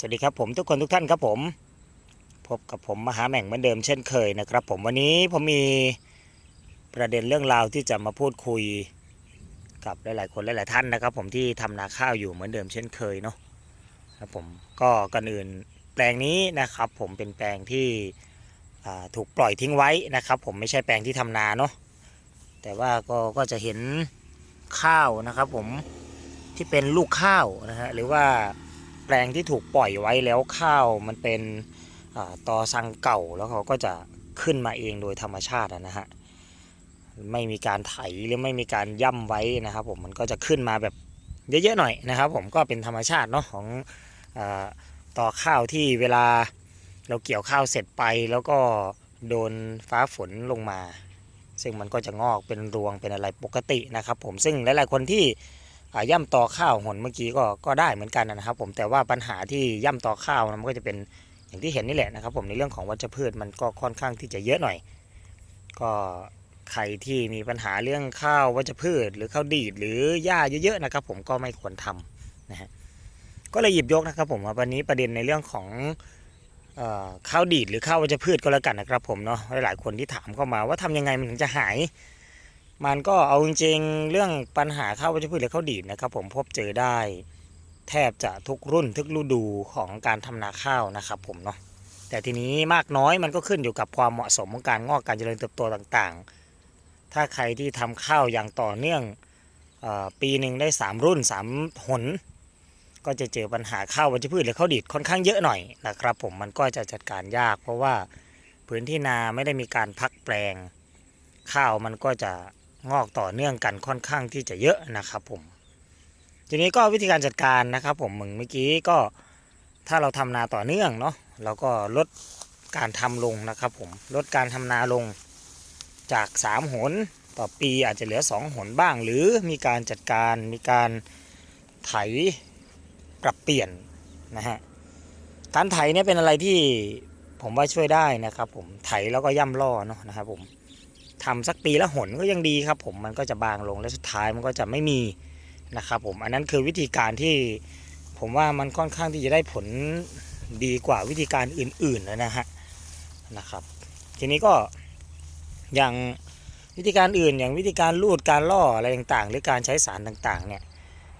สวัสดีครับผมทุกคนทุกท่านครับผม พบกับผมมหาแหม่งเหมือนเดิมเช่นเคยนะครับ ผมวันนี้ผมมีประเด็นเรื่องราวที่จะมาพูดคุยกับหลาย ๆ คนหลาย ๆ ท่านนะครับ ผมที่ทำนาข้าวอยู่เหมือนเดิมเช่นเคยเนาะครับผมก็ก่อนอื่นแปลงนี้นะครับ ผมเป็นแปลงที่ถูกปล่อยทิ้งไว้นะครับ ผมไม่ใช่แปลงที่ทำนาเนาะแต่ว่าก็ก็จะเห็นข้าวนะครับ ผมที่เป็นลูกข้าวนะฮะหรือว่า แปลงที่ถูกปล่อยไว้แล้วข้าวมันเป็นตอสังเก่าแล้วเขาก็จะขึ้นมาเองโดยธรรมชาตินะฮะไม่มีการไถหรือไม่มีการย่ำไว้นะครับ ผมมันก็จะขึ้นมาแบบเยอะๆหน่อยนะครับ ผมก็เป็นธรรมชาติเนาะของอาตอข้าวที่เวลาเราเกี่ยวข้าวเสร็จไปแล้วก็โดนฟ้าฝนลงมา ซึ่งมันก็จะงอกเป็นรวงเป็นอะไรปกตินะครับ ผมซึ่งหลายๆคนที่ อ่าย่ำต่อข้าวหนเมื่อกี้ก็ก็ได้เหมือนกันนะครับ ผมแต่ว่าปัญหาที่ย่ำต่อข้าวมันก็จะเป็นอย่างที่เห็นนี่แหละนะครับ ผมในเรื่องของวัชพืชมันก็ค่อนข้างที่จะเยอะหน่อย ก็ใครที่มีปัญหาเรื่องข้าววัชพืช หรือข้าวดีดหรือหญ้าเยอะๆนะครับ ผมก็ไม่ควรทำนะฮะก็เลยหยิบยกนะครับ ผมวันนี้ประเด็นในเรื่องของข้าวดีดหรือข้าววัชพืชก็แล้วกันนะครับ ผมเนาะหลายๆคนที่ถามเข้ามาว่าทำยังไงมันถึงจะหาย มันก็เอาจริงๆเรื่องปัญหาข้าววัชพืชหรือข้าวดีดนะครับ ผมพบเจอได้ แทบจะทุกรุ่นทุกฤดูของการทำนาข้าวนะครับผมเนาะแต่ทีนี้มากน้อยมันก็ขึ้นอยู่กับความเหมาะสมของการงอกการเจริญเติบโตต่างๆ ถ้าใครที่ทำข้าวอย่างต่อเนื่องออปีหนึ่งได้ 3 รุ่น 3 หน ก็จะเจอปัญหาข้าววัชพืชหรือข้าวดีดค่อนข้างเยอะหน่อยนะครับ ผมมันก็จะจัดการยาก เพราะว่าพื้นที่นาไม่ได้มีการพักแปลง ข้าวมันก็จะ งอกต่อเนื่องกันค่อนข้างที่จะเยอะนะครับผม ทีนี้ก็วิธีการจัดการนะครับ ผมเหมือนเมื่อกี้ก็ถ้าเราทำนาต่อเนื่องเนาะเราก็ลดการทำลงนะครับ ผมลดการทำนาลงจาก3หนต่อปีอาจจะเหลือ 2 หนบ้าง หรือมีการจัดการมีการไถปรับเปลี่ยนนะฮะการไถเนี่ยเป็นอะไรที่ผมว่าช่วยได้นะครับ ผมไถแล้วก็ย่ำล่อเนาะนะครับผม ทำสักปีละหนก็ยังดีครับผมมันก็จะบางลงและสุดท้ายมันก็จะไม่มีนะครับผมอันนั้นคือวิธีการที่ผมว่ามันค่อนข้างที่จะได้ผลดีกว่าวิธีการอื่นๆนะฮะนะครับ ทีนี้ก็อย่างวิธีการอื่น อย่างวิธีการลูดการล่ออะไรต่างๆ หรือการใช้สารต่างๆเนี่ย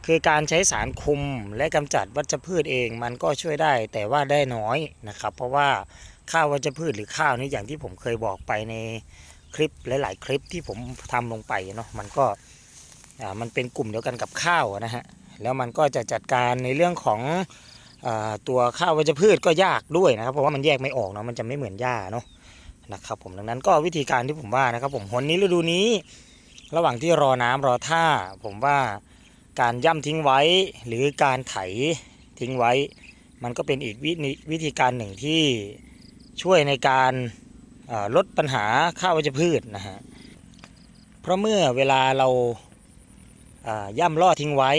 คือการใช้สารคุมและกำจัดวัชพืชเองมันก็ช่วยได้แต่ว่าได้น้อยนะครับ เพราะว่าข้าววัชพืชหรือข้าวนี่อย่างที่ผมเคยบอกไปใน คลิปหลาย ๆ คลิปที่ผมทำลงไปเนาะมันก็อ่ามันเป็นกลุ่มเดียวกันกับข้าวนะฮะแล้วมันก็จะจัดการในเรื่องของอาตัวข้าววัชพืชก็ยากด้วยนะครับ เพราะว่ามันแยกไม่ออกเนาะมันจะไม่เหมือนหญ้าเนาะนะครับผมดังนั้นก็วิธีการที่ผมว่านะครับ ผมหนนี้ฤดูนี้ ระหว่างที่รอน้ำรอท่า ผมว่าการย่ำทิ้งไว้หรือการไถทิ้งไว้ มันก็เป็นอีกวิธีวิธีการหนึ่งที่ช่วยในการ ลดปัญหาข้าววัชพืชนะฮะเพราะเมื่อเวลาเราย่ำล่อทิ้งไว้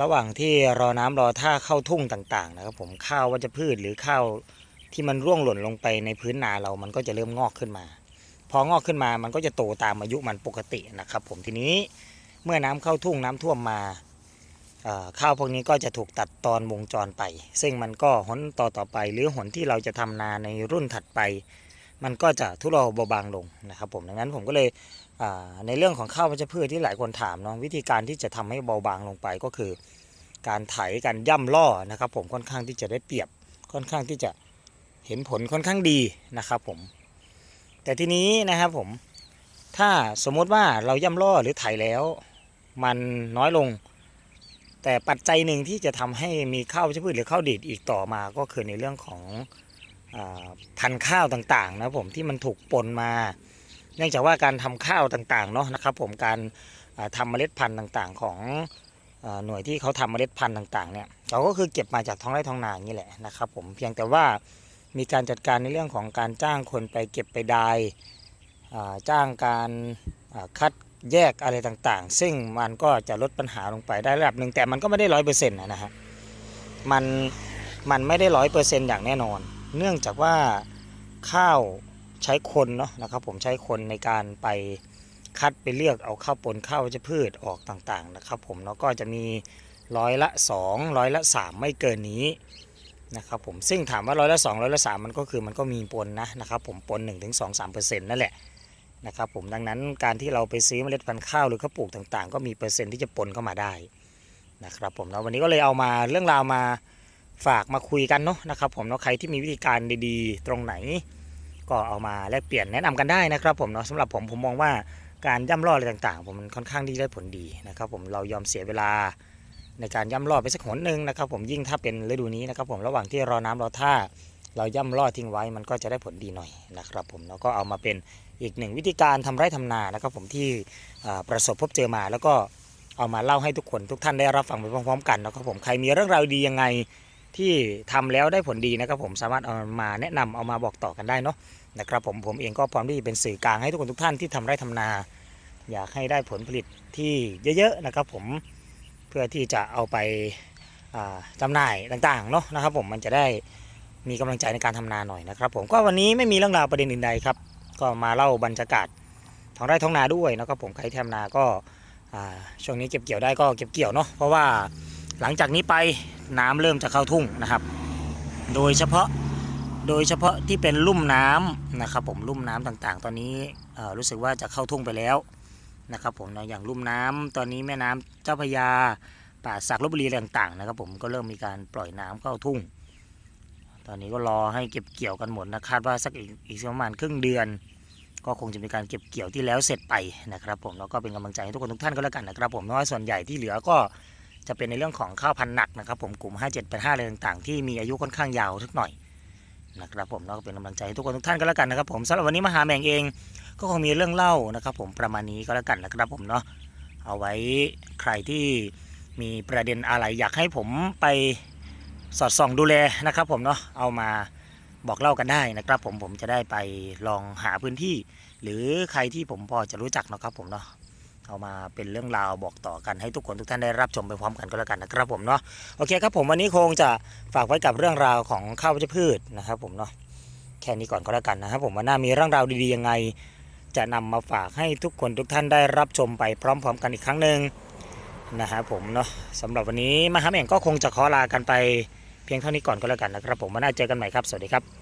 ระหว่างที่รอน้ำรอท่าเข้าทุ่งต่างๆนะครับผมข้าววัชพืชหรือข้าวที่มันร่วงหล่นลงไปในพื้นนาเรามันก็จะเริ่มงอกขึ้นมา พองอกขึ้นมามันก็จะโตตามอายุมันปกตินะครับผมทีนี้เมื่อน้ำเข้าทุ่งน้ำท่วมมา ข้าวพวกนี้ก็จะถูกตัดตอนวงจรไป ซึ่งมันก็หนต่อต่อไป หรือหนที่เราจะทำนาในรุ่นถัดไป มันก็จะทุเลาเบาบางลงนะครับผมดังนั้นผมก็เลยในเรื่องของข้าววัชพืชที่หลายคนถามเนาะวิธีการที่จะทำให้เบาบางลงไปก็คือ การไถการย่ำล่อนะครับผมค่อนข้างที่จะได้เปรียบค่อนข้างที่จะเห็นผลค่อนข้างดีนะครับผมแต่ทีนี้นะครับผมถ้าสมมติว่าเราย่ำล่อหรือไถแล้ว มันน้อยลง แต่ปัจจัยหนึ่งที่จะทำให้มีข้าวชพืชหรือข้าวดีดอีกต่อมาก็คือในเรื่องของอพันธุ์ข้าวต่างๆนะผมที่มันถูกปนมา เนื่องจากว่าการทำข้าวต่างๆเนาะนะครับ ผมการอ่าทำเมล็ดพันธุ์ต่างๆของอหน่วยที่เขาทำเมล็ดพันธุ์ต่างๆเนี่ยเราก็คือเก็บมาจากท้องไร่ท้องนาอย่างนี้แหละนะครับ ผมเพียงแต่ว่ามีการจัดการในเรื่องของการจ้างคนไปเก็บไปไดายอ่าจ้างการคัด แยกอะไรต่างๆ ซึ่งมันก็จะลดปัญหาลงไปได้ระดับหนึ่งแต่มันก็ไม่ได้ร้อยเปอร์เซ็นต์นะฮะมันมันไม่ได้ร้อยเปอร์เซ็นต์อย่างแน่นอน เนื่องจากว่าข้าวใช้คนเนาะนะครับผมใช้คนในการไปคัดไปเลือกเอาข้าวปนข้าววัชพืชออกต่างๆนะครับผมแล้วก็จะมีร้อยละ2ร้อยละ 3 ไม่เกินนี้นะครับผมซึ่งถามว่าร้อยละ2ร้อยละ3มันก็คือมันก็มีปนนะนะครับผมปน1ถึง2 3เปอร์เซ็นต์นั่นแหละ นะครับผมดังนั้นการที่เราไปซื้อเมล็ดพันธุ์ข้าวหรือข้าวปลูกต่างๆ ก็มีเปอร์เซ็นต์ที่จะปนเข้ามาได้นะครับผมแล้ววันนี้ก็เลยเอามาเรื่องราวมาฝากมาคุยกันเนาะนะครับผมเนาะใครที่มีวิธีการดีๆ ตรงไหน ก็เอามาแลกเปลี่ยนแนะนำกันได้นะครับผมเนาะสำหรับผมผมมองว่าการย่ำรอดอะไรต่างๆ ผมมันค่อนข้างที่จะได้ผลดีนะครับผมเรายอมเสียเวลาในการย่ำรอดไปสักหนหนึ่งนะครับผมยิ่งถ้าเป็นฤดูนี้นะครับผมระหว่างที่รอน้ำรอท่า เราย่ำรอดทิ้งไว้มันก็จะได้ผลดีหน่อยนะครับผมแล้วก็เอามาเป็น อีกหนึ่งวิธีการทำไร่ทำนานะครับผมที่ประสบพบเจอมา แล้วก็เอามาเล่าให้ทุกคนทุกท่านได้รับฟังไปพร้อมๆกันนะครับผมใครมีเรื่องราวดียังไงที่ทำแล้วได้ผลดีนะครับผมสามารถเอามาแนะนำเอามาบอกต่อกันได้เนาะนะครับผมผมเองก็พร้อมที่จะเป็นสื่อกลางให้ทุกคนทุกท่านที่ทำไร่ทำนา อยากให้ได้ผลผลิตที่เยอะๆนะครับผมเพื่อที่จะเอาไปอ่าจำหน่ายต่างๆเนาะนะครับผมมันจะได้มีกำลังใจในการทำนาหน่อยนะครับผมก็วันนี้ไม่มีเรื่องราวประเด็นอื่นใดครับ ก็มาเล่าบรรยากาศท้องไร่ท้องนาด้วยนะครับผมใครที่ทำนาก็ช่วงนี้เก็บเกี่ยวได้ก็เก็บเกี่ยวเนาะเพราะว่าหลังจากนี้ไปน้ำเริ่มจะเข้าทุ่งนะครับ โดยเฉพาะโดยเฉพาะที่เป็นลุ่มน้ำนะครับผมลุ่มน้ำต่างๆ ตอนนี้รู้สึกว่าจะเข้าทุ่งไปแล้วนะครับผมนะอย่างลุ่มน้ำตอนนี้แม่น้ำเจ้าพระยาป่าสักลบบุรีต่างๆนะครับผมก็เริ่มมีการปล่อยน้ำเข้าทุ่ง ตอนนี้ก็รอให้เก็บเกี่ยวกันหมดนะคาดว่าสักอีกอีกประมาณครึ่งเดือน ก็คงจะมีการเก็บเกี่ยวที่แล้วเสร็จไปนะครับ ผมแล้วก็เป็นกำลังใจให้ทุกคนทุกท่านก็แล้วกันนะครับ ผมเพราะว่าส่วนใหญ่ที่เหลือก็จะเป็นในเรื่องของข้าวพันธุ์หนักนะครับ ผมกลุ่ม 5785อะไรต่างๆ ที่มีอายุค่อนข้างยาวสักหน่อยนะครับผมแล้วก็เป็นกำลังใจให้ทุกคนทุกท่านก็แล้วกันนะครับ ผมสำหรับวันนี้มหาแมงเองก็คงมีเรื่องเล่านะครับ ผมประมาณนี้ก็แล้วกันนะครับ ผมเนาะเอาไว้ใครที่มีประเด็นอะไรอยากให้ผมไป สอดส่องดูแลนะครับผมเนาะเอามาบอกเล่ากันได้นะครับผมผมจะได้ไปลองหาพื้นที่ หรือใครที่ผมพอจะรู้จักนะครับผมเนาะเอามาเป็นเรื่องราวบอกต่อกันให้ทุกคนทุกท่านได้รับชมไปพร้อมกันก็แล้วกันนะครับผมเนาะโอเคครับผมวันนี้คงจะฝากไว้กับเรื่องราวของข้าววัชพืชนะครับผมเนาะแค่นี้ก่อนก็แล้วกันนะครับผมว่าน่ามีเรื่องราวดีๆยังไง จะนำมาฝากให้ทุกคนทุกท่านได้รับชมไปพร้อม ๆ กันอีกครั้งหนึ่งนะครับผมเนาะสำหรับวันนี้มหาแม่งก็คงจะขอลากันไป เพียงเท่านี้ก่อนก็แล้วกันนะครับผมมาน่าเจอกันใหม่ครับ สวัสดีครับ